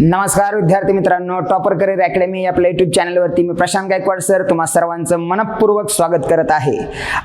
नमस्कार विद्यार्थी मित्रांनो टॉपर करिअर अकॅडमी आपल्या युट्यूब चॅनलवरती मी प्रशांत गायकवाड सर तुम्हा सर्वांचं मनपूर्वक स्वागत करत आहे.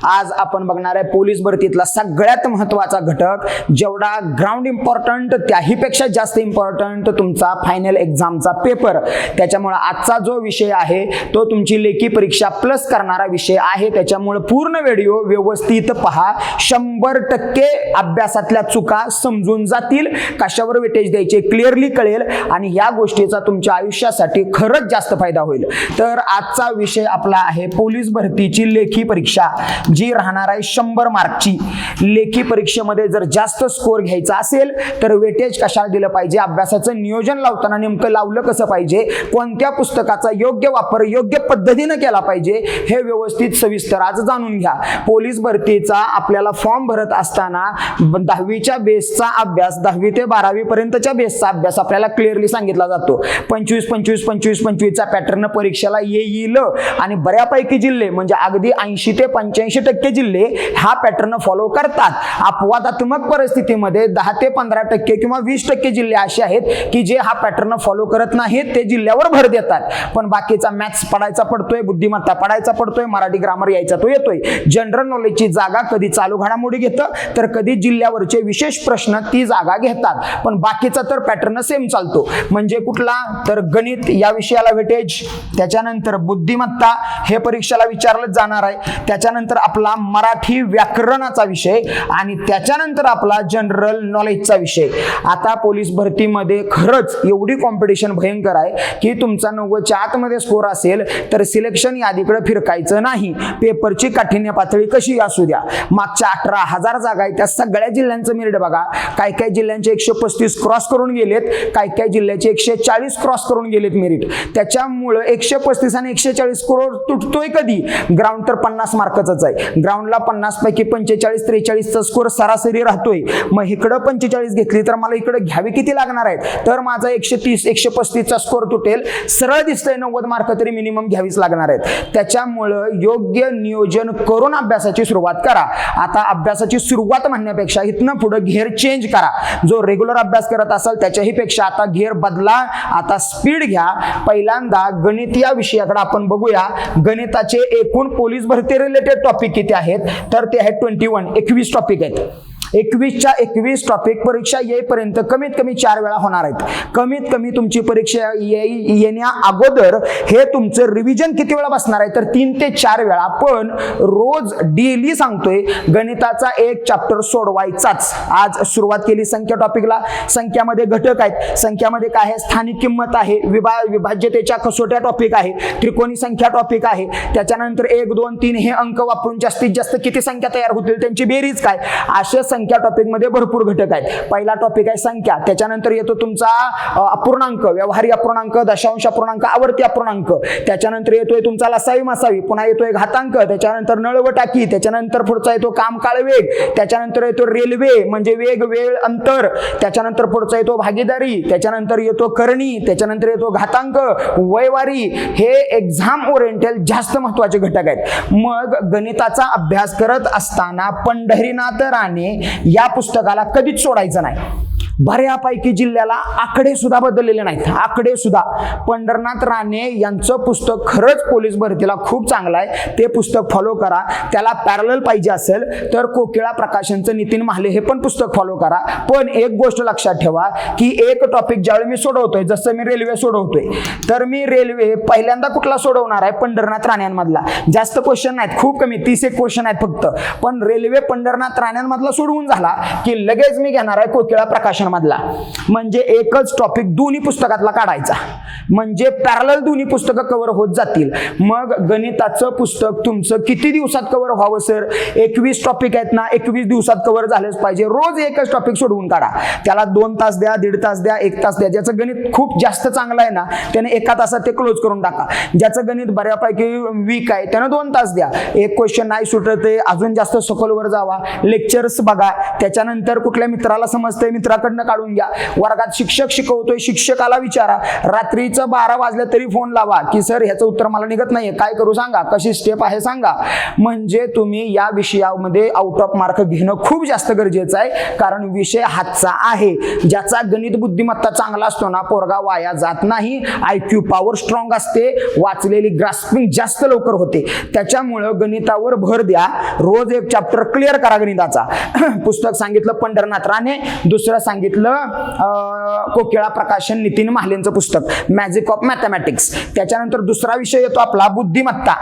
आज आपण बघणार आहे पोलीस भरतीतला सगळ्यात महत्त्वाचा घटक जेवढा ग्राउंड इम्पॉर्टंट त्याहीपेक्षा जास्त इम्पॉर्टंट तुमचा फायनल एक्झामचा पेपर त्याच्यामुळं आजचा जो विषय आहे तो तुमची लेखी परीक्षा प्लस करणारा विषय आहे. त्याच्यामुळं पूर्ण व्हिडिओ व्यवस्थित पहा. शंभर टक्के अभ्यासातल्या चुका समजून जातील. कशावर वेटेज द्यायचे क्लिअरली कळेल. आणि या गोष्टीचा तुमच्या आयुष्यासाठी खरंच जास्त फायदा होईल. तर आजचा विषय आपला आहे पोलीस भरतीची लेखी परीक्षा जी राहणार आहे शंभर मार्कची. लेखी परीक्षेमध्ये जर जास्त स्कोर घ्यायचा असेल तर वेटेज कशाला दिलं पाहिजे? अभ्यासाचं नियोजन लावताना नेमकं लावलं कसं पाहिजे? कोणत्या पुस्तकाचा योग्य वापर योग्य पद्धतीनं केला पाहिजे? हे व्यवस्थित सविस्तर आज जाणून घ्या. पोलीस भरतीचा आपल्याला फॉर्म भरत असताना दहावीच्या बेसचा अभ्यास दहावी ते बारावी पर्यंतच्या बेसचा अभ्यास आपल्याला क्लिअर क्लिअरली सांगितला जातो. पंचवीस पंचवीस पंचवीस पंचवीसचा पॅटर्न परीक्षेला येईल. आणि बऱ्यापैकी जिल्हे म्हणजे अगदी ऐंशी ते पंच्याऐंशी टक्के जिल्हे हा पॅटर्न फॉलो करतात. अपवादात्मक परिस्थितीमध्ये दहा ते पंधरा टक्के किंवा वीस टक्के जिल्हे असे आहेत की जे हा पॅटर्न फॉलो करत नाहीत ते जिल्ह्यावर भर देतात. पण बाकीचा मॅथ्स पडायचा पडतोय बुद्धिमत्ता पडायचा पडतोय मराठी ग्रामर यायचा तो येतोय. जनरल नॉलेजची जागा कधी चालू घडामोडी घेतं तर कधी जिल्ह्यावरचे विशेष प्रश्न ती जागा घेतात. पण बाकीचा तर पॅटर्न सेम चालतो. म्हणजे कुठला? तर गणित या विषयाला वेटेज. त्याच्यानंतर बुद्धिमत्ता हे परीक्षेला विचारलं जाणार आहे. त्याच्यानंतर आपला मराठी व्याकरणाचा विषय आणि त्याच्यानंतर आपला जनरल नॉलेजचा विषय. आता पोलीस भरतीमध्ये खरंच एवढी कॉम्पिटिशन भयंकर आहे की तुमचा नव्वदच्या आतमध्ये स्कोर असेल तर सिलेक्शन यादीकडे फिरकायचं नाही. पेपरची काठिण्य पातळी कशी असू द्या? मागच्या अठरा हजार जागा आहेत. त्या सगळ्या जिल्ह्यांचं मेरिट बघा. काय काय जिल्ह्यांचे एकशे पस्तीस क्रॉस करून गेलेत. काय काय जिल्ह्याचे एकशे चाळीस क्रॉस करून गेलेत मेरिट त्याच्यामुळं एकशे पस्तीस आणि एकशे चाळीस करोड तुटतोय कधी? ग्राउंड तर पन्नास मार्काचाच आहे. ग्राउंडला पन्नास पैकी पंचेचाळीस त्रेचाळीसचा स्कोर सरासरी राहतोय. मग इकडं पंचेचाळीस घेतली तर मला इकडं घ्यावी किती लागणार आहेत? तर माझा एकशे तीस एकशे पस्तीसचा स्कोर तुटेल. सरळ दिसतंय नव्वद मार्क तरी मिनिमम घ्यावीच लागणार आहेत. त्याच्यामुळं योग्य नियोजन करून अभ्यासाची सुरुवात करा. आता अभ्यासाची सुरुवात म्हणण्यापेक्षा इथनं पुढं घेर चेंज करा. जो रेग्युलर अभ्यास करत असाल त्याच्याही पेक्षा आता घेर बदला. आता स्पीड घ्या. पहिल्यांदा गणित या विषयाकडे आपण बघूया. गणिताचे एकूण पोलीस भरती रिलेटेड टॉपिक किती आहेत? तर ते आहेत ट्वेंटी वन एकवीस टॉपिक आहेत. एकवीसच्या एकवीस टॉपिक परीक्षा येईपर्यंत कमीत कमी चार वेळा होणार आहेत. कमीत कमी तुमची परीक्षा येण्या अगोदर हे तुमचं रिव्हिजन किती वेळा बसणार आहे? तर तीन ते चार वेळा पण रोज डेली सांगतोय गणिताचा एक चॅप्टर सोडवायचाच. आज सुरुवात केली संख्या टॉपिकला संख्यामध्ये घटक आहेत. संख्यामध्ये काय आहे? स्थानिक किंमत आहे. विभा विभाज्यतेच्या कसोट्या टॉपिक आहे. त्रिकोणी संख्या टॉपिक आहे. त्याच्यानंतर एक दोन तीन हे अंक वापरून जास्तीत जास्त किती संख्या तयार होतील? त्यांची बेरीज काय? अशा संख्या टॉपिकमध्ये भरपूर घटक आहेत. पहिला टॉपिक आहे संख्या. त्याच्यानंतर येतो तुमचा अपूर्णांक व्यवहारी अपूर्णांक दशांश अपूर्णांक आवर्ती अपूर्णांक. त्याच्यानंतर येतोय तुमचा लसावी मासावी. पुन्हा येतोय घातांक त्याच्यानंतर नळव टाकी त्याच्यानंतर पुढचा येतो काम काळ वेग त्याच्यानंतर येतो रेल्वे म्हणजे वेग वेळ अंतर. त्याच्यानंतर पुढचा येतो भागीदारी त्याच्यानंतर येतो करणी त्याच्यानंतर येतो घातांक वयवारी. हे एक्झाम ओरिएंटल जास्त महत्त्वाचे घटक आहेत. मग गणिताचा अभ्यास करत असताना पंढरीनाथ राणे या पुस्तकाला कधीच सोडायचं नाही. बऱ्यापैकी जिल्ह्याला आकडे सुद्धा बदललेले नाहीत. आकडे सुद्धा. पंढरनाथ राणे यांचं पुस्तक खरंच पोलीस भरतीला खूप चांगलं आहे. ते पुस्तक फॉलो करा. त्याला पॅरल पाहिजे असेल तर कोकिळा प्रकाशनचं नितीन महाले हे पण पुस्तक फॉलो करा. पण एक गोष्ट लक्षात ठेवा की एक टॉपिक ज्यावेळी मी सोडवतोय जसं मी रेल्वे सोडवतोय तर मी रेल्वे पहिल्यांदा कुठला सोडवणार आहे? पंढरनाथ राण्यांमधला. जास्त क्वेश्चन नाहीत खूप कमी तीस एक क्वेश्चन आहेत फक्त. पण रेल्वे पंढरनाथ राण्यांमधला सोडवून झाला की लगेच मी घेणार आहे कोकिळा प्रकाशन मधला म्हणजे एकच टॉपिक दोन्ही पुस्तकातला काढायचा. म्हणजे पॅरल दोन्ही पुस्तकं कव्हर होत जातील. मग गणिताचं पुस्तक तुमचं किती दिवसात कव्हर व्हावं सर एकवीस टॉपिक आहेत ना एकवीस दिवसात कव्हर झालंच पाहिजे. रोज एकच टॉपिक सोडवून काढा. त्याला दोन तास द्या दीड तास द्या एक तास द्या. ज्याचं गणित खूप जास्त चांगलं आहे ना त्याने एका तासात ते क्लोज करून टाका. ज्याचं गणित बऱ्यापैकी वीक आहे त्यानं दोन तास द्या. एक क्वेश्चन नाही सुटत आहे अजून जास्त सखोलवर जावा. लेक्चर्स बघा. त्याच्यानंतर कुठल्या मित्राला समजतंय मित्राकडे मधनं काढून घ्या. वर्गात शिक्षक शिकवतोय शिक्षकाला विचारा. रात्रीचं बारा वाजलं तरी फोन लावा. की सर ह्याचं उत्तर मला निघत नाहीये. काय करू सांगा? कशी स्टेप आहे सांगा? म्हणजे तुम्ही या विषयामध्ये आउट ऑफ मार्क घेणं खूप जास्त गरजेचं आहे. कारण विषय हातचा आहे. ज्याचा गणित बुद्धिमत्ता चांगला असतो ना पोरगा वाया जात नाही. आय क्यू पॉवर स्ट्रॉंग असते. वाचलेली ग्रास्पिंग जास्त लवकर होते. त्याच्यामुळं गणितावर भर द्या. रोज एक चॅप्टर क्लिअर करा गणिताचा. पुस्तक सांगितलं पंढरनाथ राणे. दुसरं सांगितलं सांगितलं कोकिळा प्रकाशन नितीन महालेंचं पुस्तक मॅजिक ऑफ मॅथमॅटिक्स त्याच्यानंतर दुसरा विषय येतो आपला बुद्धिमत्ता.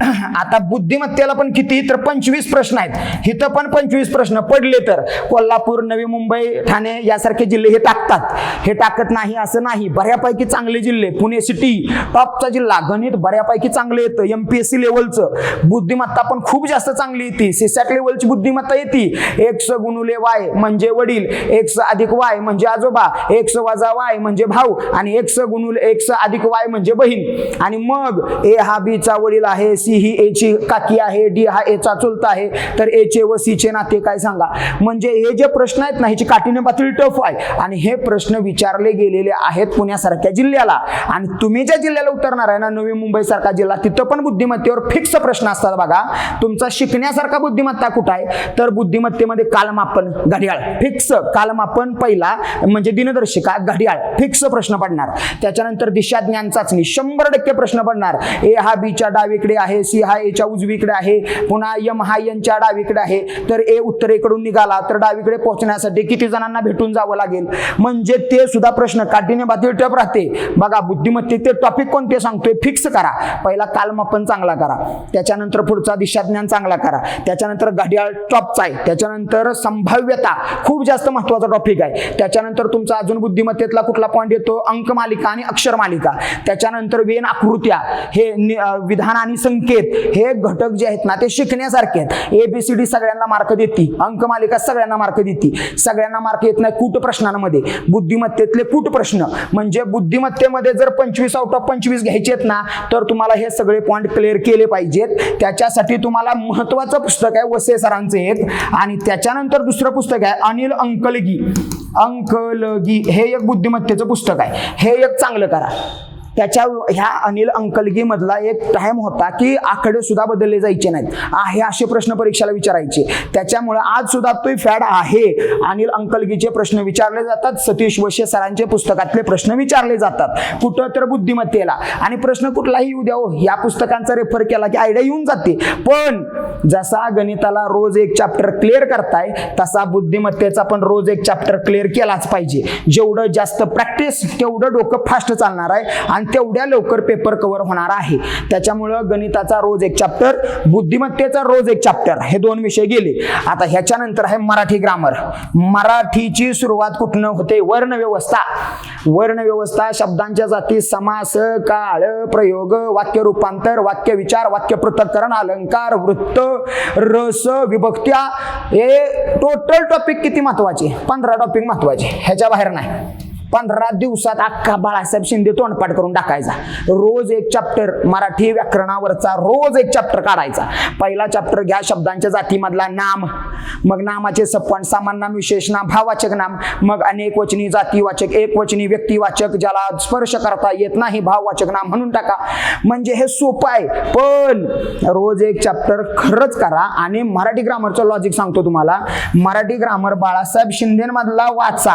आता बुद्धिमत्तेला पण किती? तर पंचवीस प्रश्न आहेत. इथं पण पंचवीस प्रश्न पडले तर कोल्हापूर नवी मुंबई ठाणे यासारखे जिल्हे हे टाकतात. हे टाकत नाही असं नाही. बऱ्यापैकी चांगले जिल्हे. पुणे सिटी टॉपचा जिल्हा. गणित बऱ्यापैकी चांगलं येतं. एमपीएससी लेवलचं बुद्धिमत्ता पण खूप जास्त चांगली येते. सीसॅट लेवलची बुद्धिमत्ता येते. एक्स गुणुले वाय म्हणजे वडील. एक्स अधिक वाय म्हणजे आजोबा. एक्स वजा वाय म्हणजे भाऊ. आणि एक्स गुणुले एक्स अधिक वाय म्हणजे बहीण. आणि मग ए हा बीचा वडील आहे. सी ही ए ची काकी आहे डी हा ए चा चुलता आहे. तर ए चे व सी चे नाते काय सांगा? म्हणजे हे जे प्रश्न आहेत ना ह्याची काठीने पातळी टफ आहे. आणि हे प्रश्न विचारले गेलेले आहेत पुण्यासारख्या जिल्ह्याला. आणि तुम्ही ज्या जिल्ह्याला उतरणार आहे ना नवी मुंबई सारखा जिल्हा तिथं पण बुद्धिमत्तेवर फिक्स प्रश्न असतात बघा. तुमचा शिकण्यासारखा बुद्धिमत्ता कुठं आहे? तर बुद्धिमत्तेमध्ये कालमापन घड्याळ. फिक्स कालमापन पहिला म्हणजे दिनदर्शिका घड्याळ. फिक्स प्रश्न पडणार. त्याच्यानंतर दिशा ज्ञान चाचणी शंभर टक्के प्रश्न पडणार. ए हा बीच्या डावीकडे आहे सी हा एच्या उजवीकडे आहे पुन्हा यम हा यांच्या डावीकडे आहे. तर ए उत्तरेकडून निघाला तर डावीकडे पोहोचण्यासाठी किती जणांना भेटून जावं लागेल? म्हणजे ते सुद्धा प्रश्न काठीने बाती टप राहते. बघा बुद्धिमत्तेचे टॉपिक कोणते सांगतोय? फिक्स करा. पहिला कालमापन चांगला करा. त्याच्यानंतर पुढचा दिशाज्ञान चांगला करा. त्याच्यानंतर घड्याळ टॉपचा आहे. त्याच्यानंतर संभाव्यता खूप जास्त महत्त्वाचा टॉपिक आहे. त्याच्यानंतर तुमचा अजून बुद्धिमत्तेतला कुठला पॉईंट येतो? अंक मालिका आणि अक्षर मालिका. त्याच्यानंतर वेन आकृत्या. हे विधान आणि संकेत हे घटक जे आहेत ना ते शिकण्यासारखे आहेत. एबीसीडी सगळ्यांना मार्क देते. अंक मालिका सगळ्यांना मार्क देते. सगळ्यांना मार्क येत नाही कूट प्रश्नांमध्ये? बुद्धिमत्तेतले कूट प्रश्न. म्हणजे बुद्धिमत्तेमध्ये जर पंचवीस आउट ऑफ पंचवीस घ्यायचे आहेत ना तर तुम्हाला हे सगळे पॉईंट क्लिअर केले पाहिजेत. त्याच्यासाठी तुम्हाला महत्वाचं पुस्तक आहे वसे सरांचं एक. आणि त्याच्यानंतर दुसरं पुस्तक आहे अनिल अंकलगी. अंकलगी हे एक बुद्धिमत्तेचं पुस्तक आहे. हे एक चांगलं करा. त्याच्या ह्या अनिल अंकलगीमधला एक टाइम होता की आकडे सुद्धा बदलले जायचे नाहीत. आहे असे प्रश्न परीक्षेला विचारायचे. त्याच्यामुळे आज सुद्धा तो फॅड आहे. अनिल अंकलगीचे प्रश्न विचारले जातात. सतीश वशे सरांचे पुस्तकातले प्रश्न विचारले जातात. कुठं तर बुद्धिमत्तेला. आणि प्रश्न कुठलाही येऊ द्या या पुस्तकांचा रेफर केला की आयडिया येऊन जाते. पण जसा गणिताला रोज एक चॅप्टर क्लिअर करताय तसा बुद्धिमत्तेचा पण रोज एक चॅप्टर क्लिअर केलाच पाहिजे. जेवढं जास्त प्रॅक्टिस तेवढं डोकं फास्ट चालणार आहे. आणि तेवढ्या लवकर पेपर कव्हर होणार आहे. त्याच्यामुळं गणिताचा रोज एक चॅप्टर बुद्धिमत्तेचा रोज एक चॅप्टर हे दोन विषय गेले. आता ह्याच्यानंतर आहे मराठी ग्रामर मराठीची सुरुवात कुठनं होते? वर्णव्यवस्था. वर्णव्यवस्था वर्ण व्यवस्था शब्दांच्या जाती समास काळ प्रयोग वाक्य रूपांतर वाक्य विचार वाक्य पृथक्करण अलंकार वृत्त रस विभक्त्या हे टोटल टॉपिक किती महत्त्वाचे? पंधरा टॉपिक महत्त्वाचे. ह्याच्या बाहेर नाही. पंधरा दिवसात अख्खा बाळासाहेब शिंदे तोंडपाठ करून टाकायचा. रोज एक चॅप्टर मराठी व्याकरणावरचा रोज एक चॅप्टर काढायचा. पहिला चॅप्टर घ्या शब्दांच्या जातीमधला नाम. मग नामाचे सपन सामान नाम विशेष नाम भाववाचक नाम. मग अनेक वचनी जातीवाचक एक वचनी व्यक्तिवाचक ज्याला स्पर्श करता येत नाही भाववाचक नाम म्हणून टाका. म्हणजे हे सोपं आहे पण रोज एक चॅप्टर खरंच करा आणि मराठी ग्रामरचं लॉजिक सांगतो तुम्हाला. मराठी ग्रामर बाळासाहेब शिंदेमधला वाचा.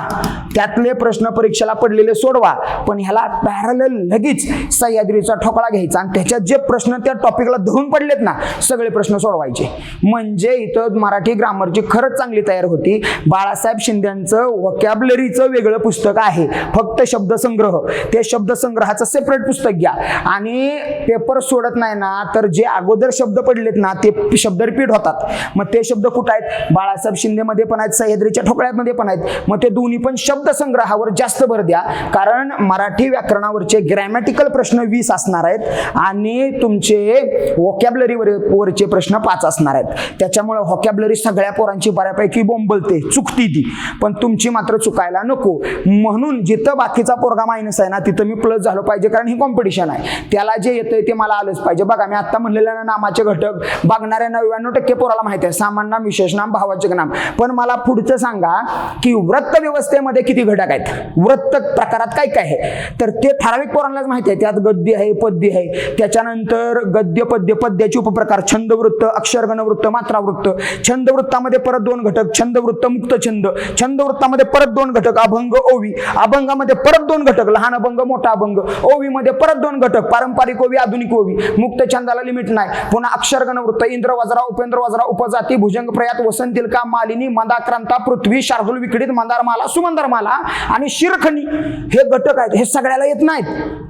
त्यातले प्रश्न परीक्षेला पडलेले सोडवा. पण ह्याला पॅरल लगेच सह्याद्रीचा ठोकळा घ्यायचा. आणि त्याच्यात जे प्रश्न त्या टॉपिकला धरून पडलेत ना सगळे प्रश्न सोडवायचे. म्हणजे इथं मराठी ग्रामरची खरंच चांगली तयार होती. बाळासाहेब शिंद्यांचं वकॅबलरीचं वेगळं पुस्तक आहे. फक्त शब्दसंग्रह. ते शब्दसंग्रहाचं सेपरेट पुस्तक घ्या. आणि पेपर सोडत नाही ना तर जे अगोदर शब्द पडलेत ना ते शब्द रिपीट होतात. मग ते शब्द कुठं आहेत? बाळासाहेब शिंदेमध्ये पण आहेत सह्याद्रीच्या ठोकळ्यामध्ये पण आहेत. मग ते दोन्ही पण शब्दसंग्रहावर जास्त जास्त भर द्या. कारण मराठी व्याकरणावरचे ग्रॅमॅटिकल प्रश्न वीस असणार आहेत आणि तुमचे वोकॅबलरी वरचे प्रश्न पाच असणार आहेत. त्याच्यामुळे व्हॉकॅबलरी सगळ्या पोरांची बऱ्यापैकी बोंबलते चुकती ती. पण तुमची मात्र चुकायला नको. म्हणून जिथं बाकीचा पोरगा मायनस आहे ना तिथं मी प्लस झालो पाहिजे कारण ही कॉम्पिटिशन आहे. त्याला जे येतंय ते मला आलंच पाहिजे. बघा मी आता म्हणलेल्या ना नामाचे घटक बघणाऱ्या नव्याण्णव टक्के पोराला माहिती आहे. सामान नाम विशेष नाम भावाचक नाम. पण मला पुढचं सांगा की वृत्त व्यवस्थेमध्ये किती घटक आहेत? वृत्त प्रकारात काय काय आहे? तर ते ठराविक पोरांनाच माहिती आहे. त्यात गद्य आहे पद्य आहे. त्याच्यानंतर गद्य पद्य पद्याचे उपप्रकार. छंदवृत्त अक्षरगणवृत्त मात्रावृत्त. छंदवृत्तामध्ये परत दोन घटक. छंदवृत्त मुक्त छंद. छंदवृत्तामध्ये परत दोन घटक. अभंग ओवी. अभंगामध्ये परत दोन घटक. लहान अभंग मोठा अभंग. ओवीमध्ये परत दोन घटक. पारंपरिक ओवी आधुनिक ओवी. मुक्त छंदाला लिमिट नाही. पुन्हा अक्षरगण वृत्त इंद्र वजरा उपेंद्र वजरा उपजाती भुजंग प्रयात वसंतिलका मालिनी मंदाक्रांता पृथ्वी शार्दूल विकडीत मंदार माला आणि माला खणी हे घटक आहेत हे सगळ्याला येत नाहीत.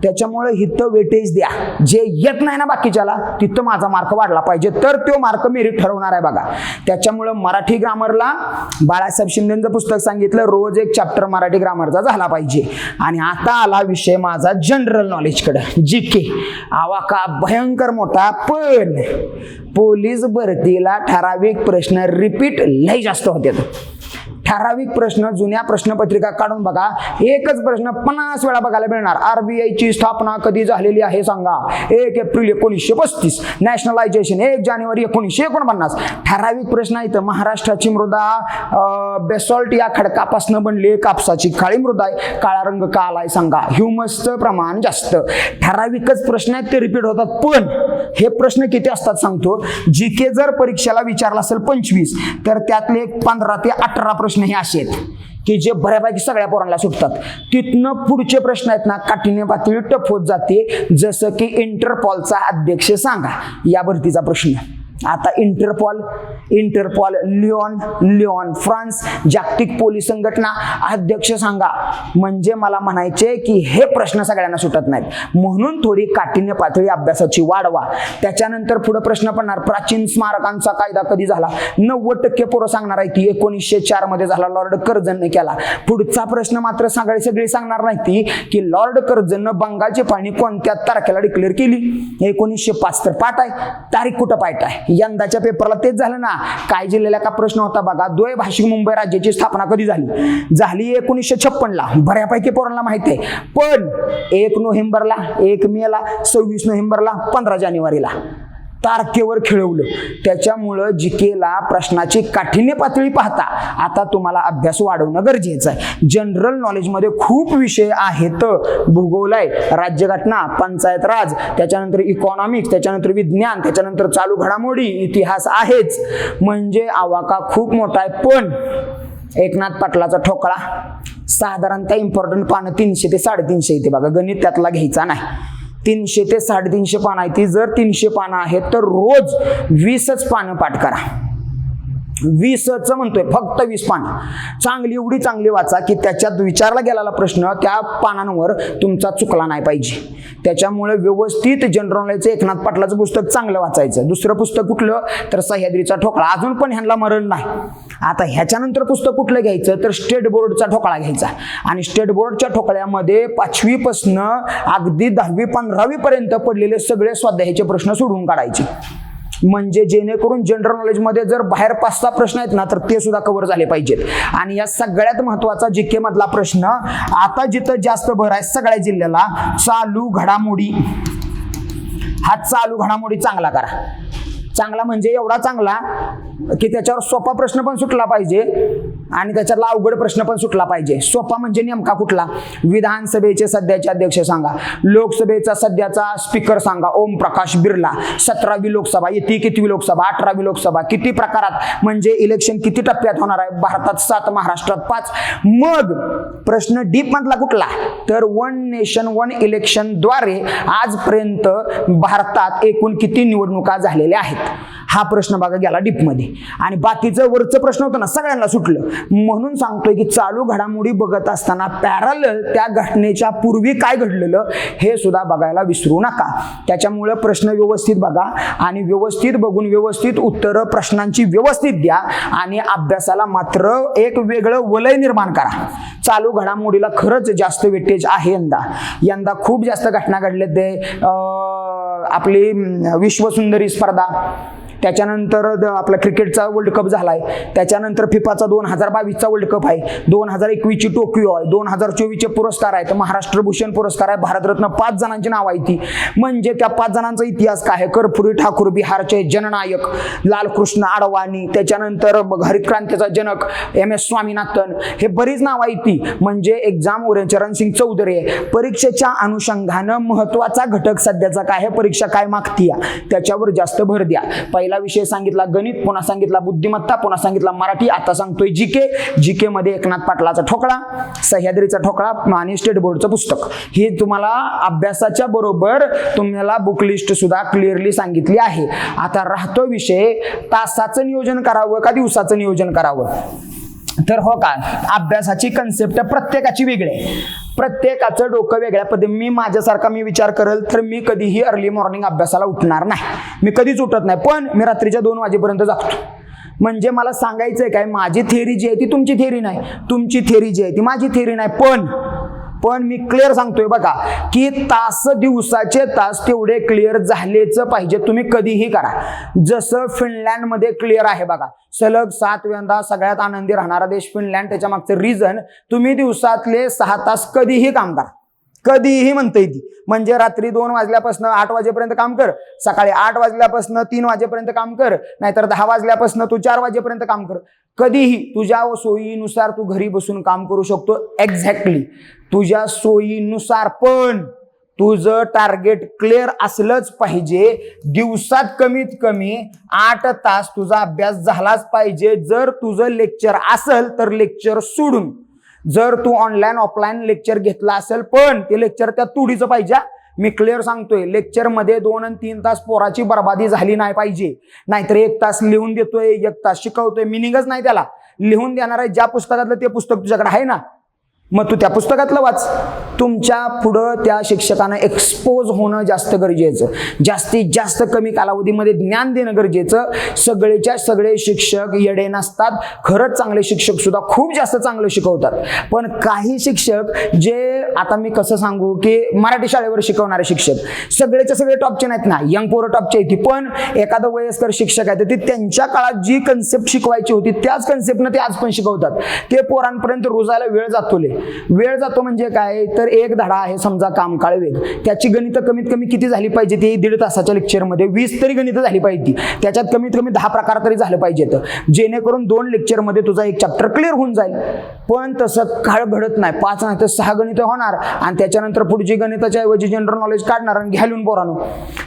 त्याच्यामुळे हिथं वेटेज द्या. जे येत नाही ना बाकीच्याला तिथं माझा मार्क वाढला पाहिजे. तर तो मार्क मेरिट ठरवणार आहे बघा. त्याच्यामुळं मराठी ग्रामरला बाळासाहेब शिंदेचं पुस्तक सांगितलं रोज एक चॅप्टर मराठी ग्रामरचा झाला पाहिजे. आणि आता आला विषय माझा जनरल नॉलेजकडे जी के आवा का भयंकर मोठा पण पोलीस भरतीला ठराविक प्रश्न रिपीट लय जास्त होते. ठराविक प्रश्न जुन्या प्रश्नपत्रिका काढून बघा. एकच प्रश्न पन्नास वेळा बघायला मिळणार. आरबीआयची स्थापना कधी झालेली आहे सांगा. एक एप्रिल एकोणीसशे पस्तीस. नॅशनलायझेशन एक जानेवारी एकोणीसशे एकोणपन्नास. ठराविक प्रश्न इथं महाराष्ट्राची मृदा बेसॉल्ट या खडकापासून बनली. कापसाची काळी मृदा आहे. काळा रंग का आलाय सांगा. ह्युमसचं प्रमाण जास्त. ठराविकच प्रश्न आहेत ते रिपीट होतात. पण हे प्रश्न किती असतात सांगतो. जी के जर परीक्षेला विचारला असेल पंचवीस तर त्यातले एक पंधरा ते अठरा प्रश्न हे असे आहेत की जे बऱ्यापैकी सगळ्या पोरांना सुटतात. तिथनं पुढचे प्रश्न आहेत ना काठीण्य पातळी टफ होत जाते. जसं की इंटरपॉलचा अध्यक्ष सांगा या भरतीचा प्रश्न. आता इंटरपॉल इंटरपॉल लिओन लिओन फ्रान्स जागतिक पोलीस संघटना अध्यक्ष सांगा. म्हणजे मला म्हणायचे की हे प्रश्न सगळ्यांना सुटत नाहीत. म्हणून थोडी काठिण्य पातळी अभ्यासाची वाढवा. त्याच्यानंतर पुढे प्रश्न पडणार. प्राचीन स्मारकांचा कायदा कधी झाला? नव्वद टक्के पोरं सांगणार आहे की एकोणीसशे चारमध्ये झाला लॉर्ड कर्जनने केला. पुढचा प्रश्न मात्र सगळे सगळी सांगणार नाही ती की लॉर्ड कर्जननं बंगालची पाणी कोणत्या तारखेला डिक्लेअर केली? एकोणीसशे पाच तर पाठ आहे. तारीख कुठं पाठ आहे? यंदाच्या पेपरला तेच झालं ना. काय जिल्ह्याला का प्रश्न होता बघा. द्वैभाषिक मुंबई राज्याची स्थापना कधी झाली? झाली एकोणीसशे छप्पनला. बऱ्यापैकी पोरांना माहिती आहे. पण एक नोव्हेंबरला एक मेला सव्वीस नोव्हेंबरला पंधरा जानेवारीला. तारखेवर खेळवलं. त्याच्यामुळं जिकेला प्रश्नाची काठिण्य पातळी पाहता आता तुम्हाला अभ्यास वाढवणं गरजेचं आहे. जनरल नॉलेजमध्ये खूप विषय आहेत. भूगोल आहे राज्यघटना पंचायत राज त्याच्यानंतर इकॉनॉमिक्स त्याच्यानंतर विज्ञान त्याच्यानंतर चालू घडामोडी इतिहास आहेच. म्हणजे आवाका खूप मोठा आहे. पण एकनाथ पाटलाचा ठोकळा साधारणतः इम्पॉर्टंट पानं तीनशे ते साडेतीनशे येते बघा. गणित त्यातला घ्यायचा नाही. तीनशे ते साडेतीनशे पानं आहे ती जर तीनशे पानं आहेत तर रोज वीसच पानं पाठ करा. वीसच म्हणतोय फक्त वीस पान. चांगली एवढी चांगली वाचा की त्याच्यात विचारला गेलेला प्रश्न त्या पानांवर तुमचा चुकला नाही पाहिजे. त्याच्यामुळे व्यवस्थित जनरल नॉलेजचं एकनाथ पाटलाचं पुस्तक चांगलं वाचायचं. दुसरं पुस्तक कुठलं? तर सह्याद्रीचा ठोकळा. अजून पण ह्यांना मरण नाही. आता ह्याच्यानंतर पुस्तक कुठलं घ्यायचं? तर स्टेट बोर्डचा ठोकळा घ्यायचा. आणि स्टेट बोर्डच्या ठोकळ्यामध्ये पाचवीपासनं अगदी दहावी पंधरावीपर्यंत पडलेले सगळे स्वाध्यायाचे प्रश्न सोडून काढायचे. म्हणजे जेणेकरून जनरल नॉलेजमध्ये जर बाहेर पाच सहा प्रश्न आहेत ना तर ते सुद्धा कव्हर झाले पाहिजेत. आणि या सगळ्यात महत्त्वाचा जीके मधला प्रश्न आता जिथं जास्त भर आहे सगळ्या जिल्ह्याला चालू घडामोडी. हा चालू घडामोडी चांगला करा. चांगला म्हणजे एवढा चांगला की त्याच्यावर सोपा प्रश्न पण सुटला पाहिजे. आणि त्याच्यातला अवघड प्रश्न पण सुटला पाहिजे. सोपा म्हणजे नेमका कुठला? विधानसभेचे सध्याचे अध्यक्ष सांगा. लोकसभेचा सध्याचा स्पीकर सांगा. ओम प्रकाश बिर्ला. सतरावी लोकसभा येते कितवी लोकसभा अठरावी लोकसभा किती प्रकारात? म्हणजे इलेक्शन किती टप्प्यात होणार आहे? भारतात सात महाराष्ट्रात पाच. मग प्रश्न डीप मधला कुठला? तर वन नेशन वन इलेक्शनद्वारे आजपर्यंत भारतात एकूण किती निवडणुका झालेल्या आहेत? हा प्रश्न बघा गेला डीपमध्ये आणि बाकीचं वरचं प्रश्न होतं ना सगळ्यांना सुटलं. म्हणून सांगतोय की चालू घडामोडी बघत असताना पॅरल त्या घटनेच्या पूर्वी काय घडलेलं हे सुद्धा बघायला विसरू नका. त्याच्यामुळं प्रश्न व्यवस्थित बघा आणि व्यवस्थित बघून व्यवस्थित उत्तरं प्रश्नांची व्यवस्थित द्या आणि अभ्यासाला मात्र एक वेगळं वलय निर्माण करा. चालू घडामोडीला खरंच जास्त वेटेज आहे यंदा. यंदा खूप जास्त घटना घडल्या ते आपली विश्वसुंदरी स्पर्धा. त्याच्यानंतर आपला क्रिकेटचा वर्ल्ड कप झालाय. त्याच्यानंतर फिफाचा दोन हजार बावीसचा वर्ल्ड कप आहे. दोन हजार एकवीसची टोकियो आहे. दोन हजार चोवीसचे पुरस्कार आहेत महाराष्ट्र भूषण पुरस्कार आहे. भारतरत्न पाच जणांची नाव आहे ती. म्हणजे त्या पाच जणांचा इतिहास काय आहे? कर्पुरी ठाकूर बिहारचे जननायक लालकृष्ण आडवाणी त्याच्यानंतर हरित क्रांतीचा जनक एम एस स्वामीनाथन हे बरीच नाव आहे ती. म्हणजे एक्झाम ओरे चरणसिंग चौधरी आहे. परीक्षेच्या अनुषंगानं महत्त्वाचा घटक सध्याचा काय आहे? परीक्षा काय मागती त्याच्यावर जास्त भर द्या. पहिला विषय सांगितला गणित पुन्हा सांगितला बुद्धिमत्ता पुन्हा सांगितला मराठी आता सांगतोय जीके जीके मध्ये एकनाथ पाटलाचा ठोकळा सह्याद्रीचा ठोकळा आणि स्टेट बोर्डचं पुस्तक. हे तुम्हाला अभ्यासाच्या बरोबर तुम्हाला बुक लिस्ट सुद्धा क्लिअरली सांगितली आहे. आता राहतो विषय तासाचं नियोजन करावं का दिवसाचं नियोजन करावं? तर हो का अभ्यासाची कन्सेप्ट प्रत्येकाची वेगळी आहे. प्रत्येकाचं डोकं वेगळ्या पद्धती मी माझ्यासारखा मी विचार करेल तर मी कधीही अर्ली मॉर्निंग अभ्यासाला उठणार नाही. मी कधीच उठत नाही पण मी रात्रीच्या दोन वाजेपर्यंत जागतो. म्हणजे मला सांगायचंय काय माझी थेअरी जी आहे ती तुमची थेअरी नाही. तुमची थेअरी जी आहे ती माझी थेअरी नाही पण पण मी क्लिअर सांगतोय बघा की तास दिवसाचे तास तेवढे क्लिअर झालेच पाहिजे. तुम्ही कधीही करा. जसं फिनलँडमध्ये क्लिअर आहे बघा. सलग सात वेळा सगळ्यात आनंदी राहणारा देश फिनलँड त्याच्या मागचं रिझन तुम्ही दिवसातले सहा तास कधीही काम करा. कधीही म्हणता येते म्हणजे रात्री दोन वाजल्यापासून आठ वाजेपर्यंत काम कर. सकाळी आठ वाजल्यापासून तीन वाजेपर्यंत काम कर. नाहीतर दहा वाजल्यापासून तू चार वाजेपर्यंत काम कर. कधीही तुझ्या सोयीनुसार तू घरी बसून काम करू शकतो. एक्झॅक्टली तुझ्या सोयीनुसार पण तुझं टार्गेट क्लिअर असलंच पाहिजे. दिवसात कमीत कमी आठ तास तुझा अभ्यास झालाच पाहिजे. जर तुझं लेक्चर असेल तर लेक्चर सोडून. जर तू ऑनलाईन ऑफलाईन लेक्चर घेतला असेल पण ते लेक्चर त्या तुडीचं पाहिजे मी क्लिअर सांगतोय लेक्चरमध्ये दोन आणि तीन तास पोराची बर्बादी झाली नाही पाहिजे. नाहीतर एक तास लिहून देतोय एक तास शिकवतोय मिनिंगच नाही त्याला. लिहून देणार आहे ज्या पुस्तकातलं ते पुस्तक तुझ्याकडे आहे ना मग तू त्या पुस्तकातलं वाच. तुमच्या पुढं त्या शिक्षकानं एक्सपोज होणं जास्त गरजेचं. जास्तीत जास्त कमी कालावधीमध्ये ज्ञान देणं गरजेचं. सगळेच्या सगळे शिक्षक येडे नसतात. खरंच चांगले शिक्षक सुद्धा खूप जास्त चांगलं शिकवतात. पण काही शिक्षक जे आता मी कसं सांगू की मराठी शाळेवर शिकवणारे शिक्षक. सगळेचे सगळे टॉपचे नाहीत ना. यंग पोरं टॉपचे आहेत पण एखादं वयस्कर शिक्षक आहे तर ते त्यांच्या काळात जी कन्सेप्ट शिकवायची होती त्याच कन्सेप्टनं ते आज पण शिकवतात. ते पोरांपर्यंत रोजायला वेळ जातोले. वेळ जातो म्हणजे काय? तर एक धडा आहे समजा कामकाळ वेग. त्याची गणितं कमीत कमी किती झाली पाहिजे ती? दीड तासाच्या लेक्चरमध्ये वीस तरी गणितं झाली पाहिजे त्याच्यात कमीत कमी दहा प्रकार तरी झालं पाहिजेत. जेणेकरून दोन लेक्चरमध्ये तुझा एक चॅप्टर क्लिअर होऊन जाईल. पण तसं काळ घडत नाही. पाच नाही तर सहा गणितं होणार. आणि त्याच्यानंतर पुढची गणिताच्या ऐवजी जनरल नॉलेज काढणार आणि घ्यालून बोरानो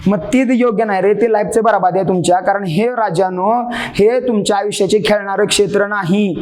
मग ती योग्य नाही रे. ते लाईफचे बराबाद आहे तुमच्या. कारण हे राजानो हे तुमच्या आयुष्याचे खेळणारं क्षेत्र नाही.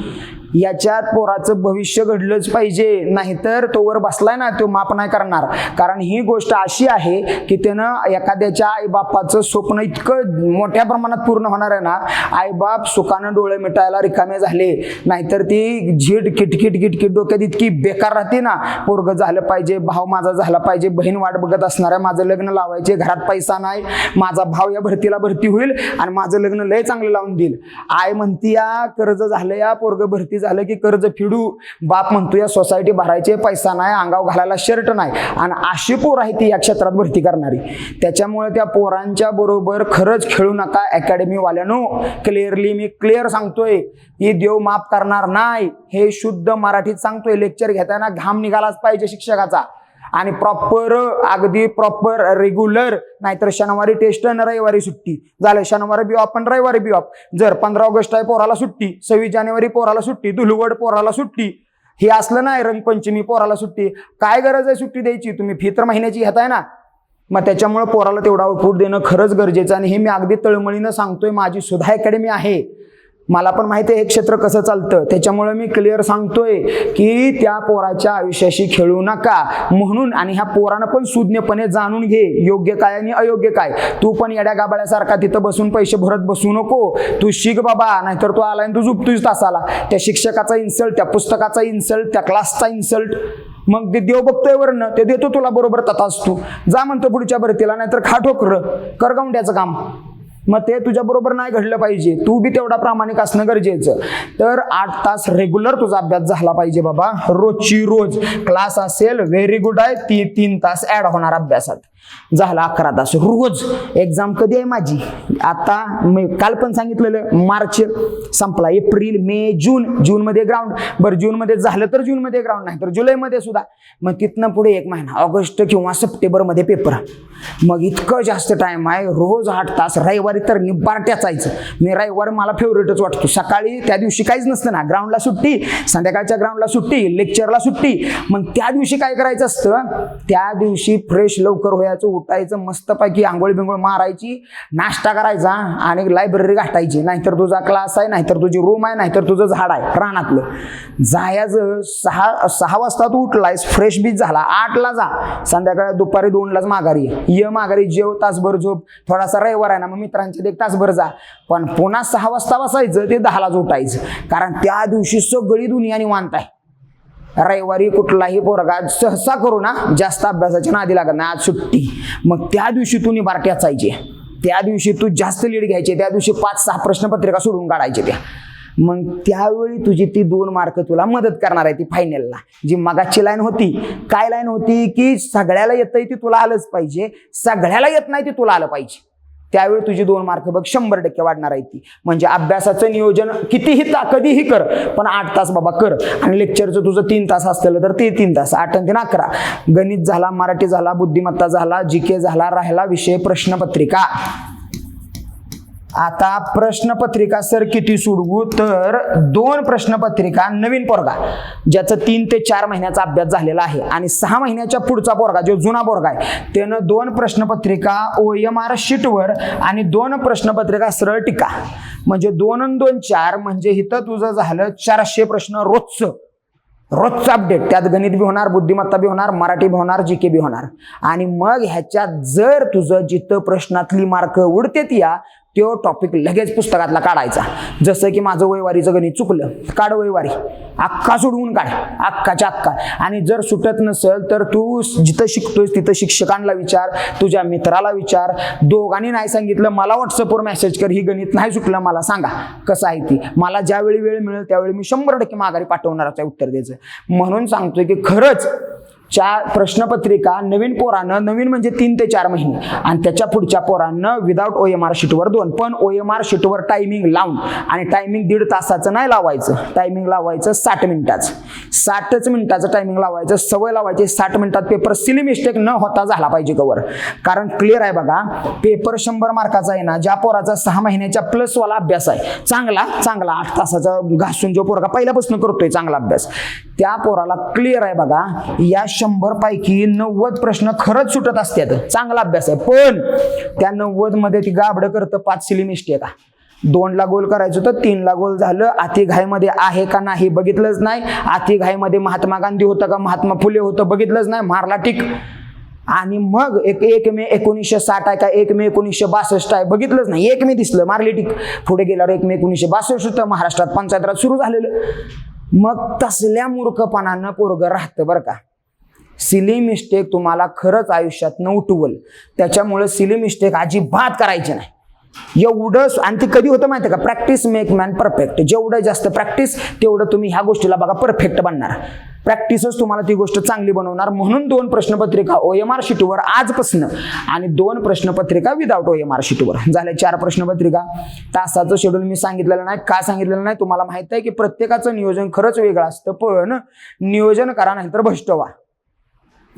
याच्यात पोराचं भविष्य घडलंच पाहिजे. नाहीतर तोवर बसलाय ना तो माप नाही करणार. कारण ही गोष्ट अशी आहे की त्यानं एखाद्याच्या आईबापाचं स्वप्न इतकं मोठ्या प्रमाणात पूर्ण होणार आहे ना आईबाप सुखानं डोळे मिटायला रिकामे झाले. नाहीतर ती झीट किटकिट किटकिट डोक्यात इतकी बेकार राहते ना. पोरग झालं पाहिजे भाव माझा झाला पाहिजे बहीण वाट बघत असणार आहे माझं लग्न लावायचे घरात पैसा नाही माझा भाव या भरतीला भरती होईल आणि माझं लग्न लय चांगलं लावून देईल. आई म्हणती या कर्ज झालं या पोरग भरती झालं की कर्ज फिडू. बाप म्हणतो या सोसायटी भरायचे पैसा नाही अंगाव घालायला शर्ट नाही. आणि अशी पोर आहे ती या क्षेत्रात भरती करणारी. त्याच्यामुळे त्या पोरांच्या बरोबर खरंच खेळू नका अकॅडमी वाल्यानो क्लिअरली मी क्लिअर सांगतोय की देव माफ करणार नाही. हे शुद्ध मराठीत सांगतोय लेक्चर घेताना घाम निघालाच पाहिजे शिक्षकाचा. आणि प्रॉपर अगदी प्रॉपर रेग्युलर नाहीतर शनिवारी टेस्ट आणि रविवारी सुट्टी. झालं शनिवारी बी ऑफ पण रविवारी बी ऑफ जर पंधरा ऑगस्ट आहे पोराला सुट्टी सव्वीस जानेवारी पोराला सुट्टी धुलवड पोराला सुट्टी. हे असलं नाही रंगपंचमी पोराला सुट्टी. काय गरज आहे सुट्टी द्यायची? तुम्ही फी तर महिन्याची घेताय ना. मग त्याच्यामुळे पोराला तेवढा आउटपुट देणं खरंच गरजेचं आणि हे मी अगदी तळमळीनं सांगतोय माझी सुद्धा अकॅडमी आहे. मला पण माहिती आहे हे क्षेत्र कसं चालतं. त्याच्यामुळे मी क्लिअर सांगतोय की त्या पोराच्या आयुष्याशी खेळू नका. म्हणून आणि ह्या पोरानं पण सुज्ञपणे जाणून घे योग्य काय आणि अयोग्य काय. तू पण येड्या गाबाळ्यासारखा तिथं बसून पैसे भरत बसू नको. तू शिक बाबा नाहीतर तू आला आणि तू झुपतोयस तासाला. त्या शिक्षकाचा इन्सल्ट त्या पुस्तकाचा इन्सल्ट त्या क्लासचा इन्सल्ट मग ते देव बघतोय वरनं ते देतो तुला बरोबर तथाच तू जा म्हणतो पुढच्या भरतीला नाहीतर खा ठोकर. कर काम. मग ते तुझ्या बरोबर नाही घडलं पाहिजे. तू बी तेवढा प्रामाणिक असणं गरजेचं. तर आठ तास रेग्युलर तुझा अभ्यास झाला पाहिजे बाबा. रोजची रोज. क्लास असेल व्हेरी गुड आहे. ती तीन तास ऍड होणार अभ्यासात. झाला अकरा तास. रोज एक्झाम कधी आहे माझी? आता मी काल पण सांगितलेलं मार्च संपला एप्रिल मे जून. जूनमध्ये ग्राउंड बरं जूनमध्ये झालं तर जूनमध्ये ग्राउंड नाही तर जुलैमध्ये सुद्धा. मग तिथनं पुढे एक महिना ऑगस्ट किंवा सप्टेंबरमध्ये पेपर मग इतकं जास्त टाइम आहे रोज आठ तास रविवारी तर निब्बार ट्याचायचं मी रविवारी मला फेवरेटच वाटतो. सकाळी त्या दिवशी काहीच नसतं ना ग्राउंडला सुट्टी संध्याकाळच्या ग्राउंडला सुट्टी लेक्चरला सुट्टी. मग त्या दिवशी काय करायचं असतं? त्या दिवशी फ्रेश लवकर व्हायचं उठायचं मस्तपैकी आंघोळ बिंगोळ मारायची नाश्ता करायचा आणि लायब्ररी गाठायची. नाहीतर तुझा क्लास आहे नाहीतर तुझी रूम आहे नाहीतर तुझं झाड आहे रानातलं. जायचं सहा सहा वाजता तू उठलायस फ्रेश बीच झाला आठला जा. संध्याकाळी दुपारी दोनलाच माघारी ये. माघारी जेव तासभर झोप. थोडासा रविवार आहे ना मग मित्रांच्या एक तासभर जा. पण पुन्हा सहा वाजता बसायचं ते दहालाच उठायचं. कारण त्या दिवशी सगळी दुनिया निवांत आहे. रविवारी कुठलाही पोरगा सहसा करू ना जास्त अभ्यासाच्या नादी लागत नाही. आज सुट्टी. मग त्या दिवशी तू निबार असायची त्या दिवशी तू जास्त लीड घ्यायचे. त्या दिवशी पाच सहा प्रश्नपत्रिका सोडून काढायचे त्या. मग त्यावेळी तुझी ती दोन मार्क तुला मदत करणार आहे ती फायनलला जी मगाची लाईन होती. काय लाईन होती? की सगळ्याला येतंय ती तुला आलंच पाहिजे. सगळ्याला येत नाही ती तुला आलं पाहिजे. त्यावेळी तुझी दोन मार्क बघ शंभर टक्के वाढणार आहे ती. म्हणजे अभ्यासाचं नियोजन कितीही ता कधीही कर पण आठ तास बाबा कर. आणि लेक्चरचं तुझं तीन तास असलेलं तर ते तीन तास आठ आणि तीन अकरा. गणित झाला मराठी झाला बुद्धिमत्ता झाला जी के झाला राहिला विषय प्रश्नपत्रिका. आता प्रश्नपत्रिका सर किती सोडवू? तर दोन प्रश्नपत्रिका नवीन पोरगा ज्याचं तीन ते चार महिन्याचा अभ्यास झालेला आहे. आणि सहा महिन्याच्या पुढचा पोरगा जो जुना पोरगा आहे त्यानं दोन प्रश्नपत्रिका ओ एम आर शीटवर आणि दोन प्रश्नपत्रिका सरळ टीका. म्हणजे दोन आणि दोन चार म्हणजे इथं तुझं झालं चारशे प्रश्न रोजचं. रोजचं अपडेट त्यात गणित बी होणार बुद्धिमत्ता बी होणार मराठी बी होणार जी के बी होणार. आणि मग ह्याच्यात जर तुझं जिथं प्रश्नातली मार्क उडतेत या तो टॉपिक लगेच पुस्तकातला काढायचा. जसं की माझं वयवारीचं गणित चुकलं काढ वयवारी अख्खा सोडवून काढ अख्खाच्या अख्खा. आणि जर सुटत नसेल तर तू जिथं शिकतोयस तिथं शिक्षकांना विचार तुझ्या मित्राला विचार. दोघांनी नाही सांगितलं मला व्हॉट्सअपवर मेसेज कर ही गणित नाही सुटलं मला सांगा. कसं आहे ती? मला ज्यावेळी वेळ मिळेल त्यावेळी मी शंभर टक्के माघारी पाठवणार उत्तर द्यायचं. म्हणून सांगतोय की खरंच चार प्रश्नपत्रिका नवीन पोरानं नवीन म्हणजे तीन ते चार महिने. आणि त्याच्या पुढच्या पोरानं विदाऊट ओ एम आर शीटवर दोन. पण ओ एम आर शीटवर टायमिंग लावून आणि टायमिंग दीड तासाचं नाही लावायचं. टायमिंग लावायचं साठ मिनिटाचं. साठच मिनिटाचं टायमिंग लावायचं. सवय लावायची. साठ मिनिटात पेपर सिली मिस्टेक न होता झाला पाहिजे कवर कारण क्लिअर आहे बघा पेपर शंभर मार्काचा आहे ना ज्या पोराचा सहा महिन्याच्या प्लसवाला अभ्यास आहे. चांगला चांगला. आठ तासाचा घासून जो पोरगा पहिल्यापासून करतोय चांगला अभ्यास. त्या पोराला क्लिअर आहे बघा या शंभर पैकी नव्वद प्रश्न खरंच सुटत असतात चांगला अभ्यास आहे. पण त्या नव्वदमध्ये ती गाबडं करतं पाच सिली मिस्टेक दोनला गोल करायचं होतं तीनला गोल झालं अति घाईमध्ये आहे का नाही बघितलंच नाही. अति घाईमध्ये महात्मा गांधी होतं का महात्मा फुले होतं बघितलंच नाही. मारला टिक. आणि मग एक एक मे एकोणीसशे साठ आहे का एक मे एकोणीसशे बासष्ट आहे बघितलंच नाही. एक मे दिसलं मारली टिक. पुढे गेल्यावर एक मे एकोणीसशे बासष्ट होतं महाराष्ट्रात पंचायत राज सुरू झालेलं. मग तसल्या मूर्खपणानं पोरगं राहतं बरं का. सिली मिस्टेक तुम्हाला खरंच आयुष्यात न उठवल त्याच्यामुळे सिली मिस्टेक अजिबात करायची नाही. एवढं आणि ते कधी होतं माहिती आहे का? प्रॅक्टिस मेक मॅन परफेक्ट जेवढं जास्त प्रॅक्टिस तेवढं तुम्ही ह्या गोष्टीला बघा परफेक्ट बनणार. प्रॅक्टिसच तुम्हाला ती गोष्ट चांगली बनवणार. म्हणून दोन प्रश्नपत्रिका ओ एम आर शीटवर आजपासनं आणि दोन प्रश्नपत्रिका विदाऊट ओ एम आर शीटवर झाल्या चार प्रश्नपत्रिका. तासाचं शेड्यूल मी सांगितलेलं नाही. का सांगितलेलं नाही? तुम्हाला माहीत आहे की प्रत्येकाचं नियोजन खरंच वेगळं असतं पण नियोजन करा नाहीतर भ्रष्ट व्हा.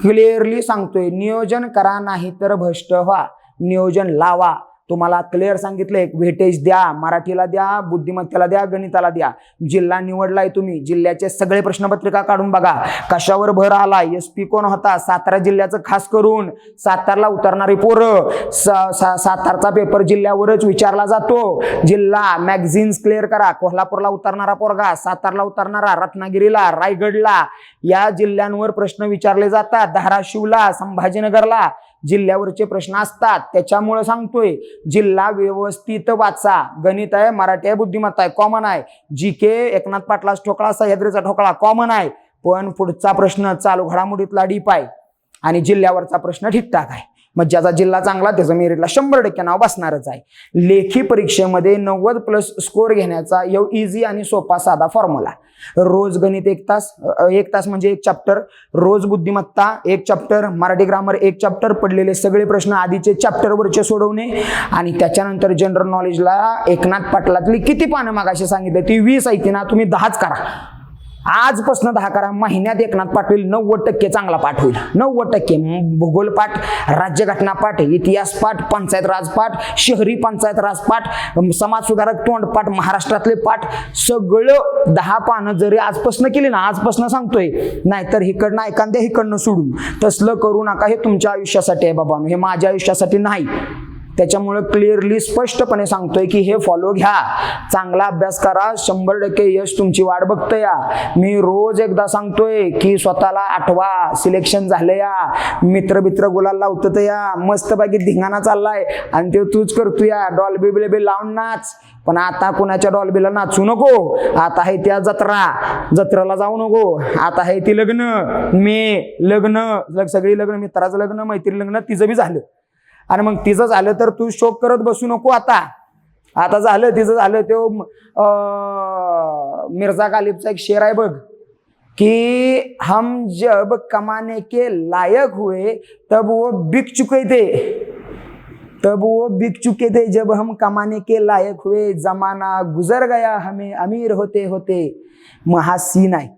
क्लिअरली सांगतोय नियोजन करा नाही तर भ्रष्ट व्हा. नियोजन लावा. तुम्हाला क्लिअर सांगितलंय वेटेज द्या मराठीला द्या बुद्धिमत्तेला द्या गणिताला द्या. जिल्हा निवडलाय तुम्ही जिल्ह्याचे सगळे प्रश्नपत्रिका काढून बघा. कशावर भर आला एस पी कोण होता? सातारा जिल्ह्याचं खास करून. सातारला उतरणारी पोरं. सा- सा- सातारचा पेपर जिल्ह्यावरच विचारला जातो. जिल्हा मॅगझिन्स क्लिअर करा. कोल्हापूरला उतरणारा पोरगा सातारला उतरणारा रत्नागिरीला रायगडला. या जिल्ह्यांवर प्रश्न विचारले जातात. धाराशिवला संभाजीनगरला. जिल्ह्यावरचे प्रश्न असतात. त्याच्यामुळे सांगतोय जिल्हा व्यवस्थित वाचा. गणित आहे मराठी आहे बुद्धिमत्ता आहे कॉमन आहे. जी के एकनाथ पाटलाच ठोकळा सह्याद्रीचा ठोकळा कॉमन आहे. पण पुढचा प्रश्न चालू घडामोडीतला डीप आहे. आणि जिल्ह्यावरचा प्रश्न ठीकठाक आहे. मग ज्याचा जिल्हा चांगला त्याचं मेरिटला शंभर टक्के नाव बसणारच आहे. लेखी परीक्षेमध्ये नव्वद प्लस स्कोर घेण्याचा एव इझी आणि सोपा साधा फॉर्म्युला रोज गणित एक तास एक तास म्हणजे एक चॅप्टर रोज बुद्धिमत्ता एक चॅप्टर मराठी ग्रामर एक चॅप्टर पडलेले सगळे प्रश्न आधीचे चॅप्टरवरचे सोडवणे. आणि त्याच्यानंतर जनरल नॉलेजला एकनाथ पाटलातली किती पानं मागाशी सांगितले ती वीस आहे ना तुम्ही दहाच करा. आजपासून दहा करा महिन्यात एकनाथ पाटील नव्वद टक्के चांगला पाठ होईल. नव्वद टक्के भूगोल पाठ राज्यघटना पाठ इतिहास पाठ पंचायत राजपाठ शहरी पंचायत राजपाठ समाजसुधारक तोंडपाठ महाराष्ट्रातले पाठ सगळं दहा पानं जरी आजपासून केली ना आजपासून सांगतोय नाहीतर हिकडनं एखाद्या हिकडनं सोडून. तसलं करू नका हे तुमच्या आयुष्यासाठी आहे बाबा हे माझ्या आयुष्यासाठी नाही. त्याच्यामुळे क्लिअरली स्पष्टपणे सांगतोय की हे फॉलो घ्या. चांगला अभ्यास करा. शंभर टक्के यश तुमची वाट बघत या मी रोज एकदा सांगतोय की स्वतःला आठवा. सिलेक्शन झालं या. मित्र मित्र गुलाल लावतं या. मस्तपैकी धिंगाणा चाललाय. आणि ते तूच करतोय डॉल्बी बिलबी लावून नाच. पण आता कुणाच्या डॉल्बीला नाचू नको? आता आहे त्या जत्रा. जत्रेला जाऊ नको. आता आहे ती लग्न. मे लग्न. सगळी लग्न मित्राचं लग्न मैत्री लग्न तिचं बी झालं. आणि मग तिचं झालं तर तू शोक करत बसू नको आता. आता झालं तिचं झालं तो मिर्झा गालिबचा एक शेर आहे बघ कि हम जब कमाने के लायक हुए तब वो बिक चुके थे. तब वो बिक चुके थे जब हम कमाने के लायक हुए जमाना गुजर गया हमें अमीर होते होते. मग हा सीन आहे.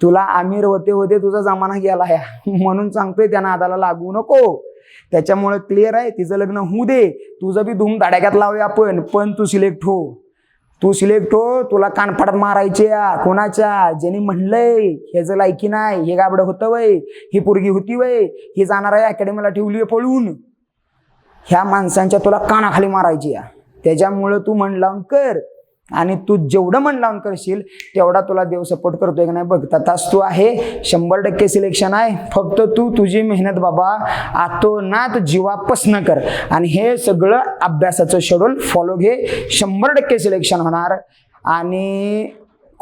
तुला अमीर होते होते तुझा जमाना गेला आहे. म्हणून सांगतोय त्या नादाला लागू नको. त्याच्यामुळे क्लिअर आहे तिचं लग्न होऊ दे. तुझं बी धूम धडाक्यात लावूया आपण. पण तू सिलेक्ट हो. तू सिलेक्ट हो तुला कानफाडात मारायच्या कोणाच्या? ज्याने म्हणलंय ह्याचं लायकी नाही हे गाबडं होतं वय ही पोरगी होती वय ही जाणार आहे अकॅडमीला ठेवली आहे पळून. ह्या माणसांच्या तुला कानाखाली मारायची या. त्याच्यामुळं तू मन लावून कर. आणि तू जेवढं मन लावून करशील तेवढा तुला देव सपोर्ट करतोय का नाही बघ. तास तू आहे शंभर टक्के सिलेक्शन आहे. फक्त तू तुझी मेहनत बाबा आतोनात जीवापासनं कर. आणि हे सगळं अभ्यासाचं शेड्यूल फॉलो घे. शंभर टक्के सिलेक्शन होणार. आणि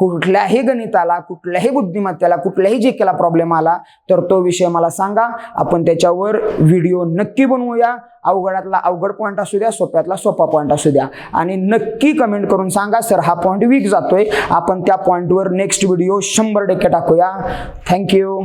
कुठल्याही गणिताला कुठल्याही बुद्धिमत्तेला कुठल्याही जे केला प्रॉब्लेम आला तर तो विषय मला सांगा. आपण त्याच्यावर व्हिडिओ नक्की बनवूया. अवघडातला अवघड पॉईंट असू द्या सोप्यातला सोपा पॉईंट असू द्या. आणि नक्की कमेंट करून सांगा सर हा पॉईंट वीक जातोय. आपण त्या पॉईंटवर नेक्स्ट व्हिडिओ शंभर टक्के टाकूया. थँक्यू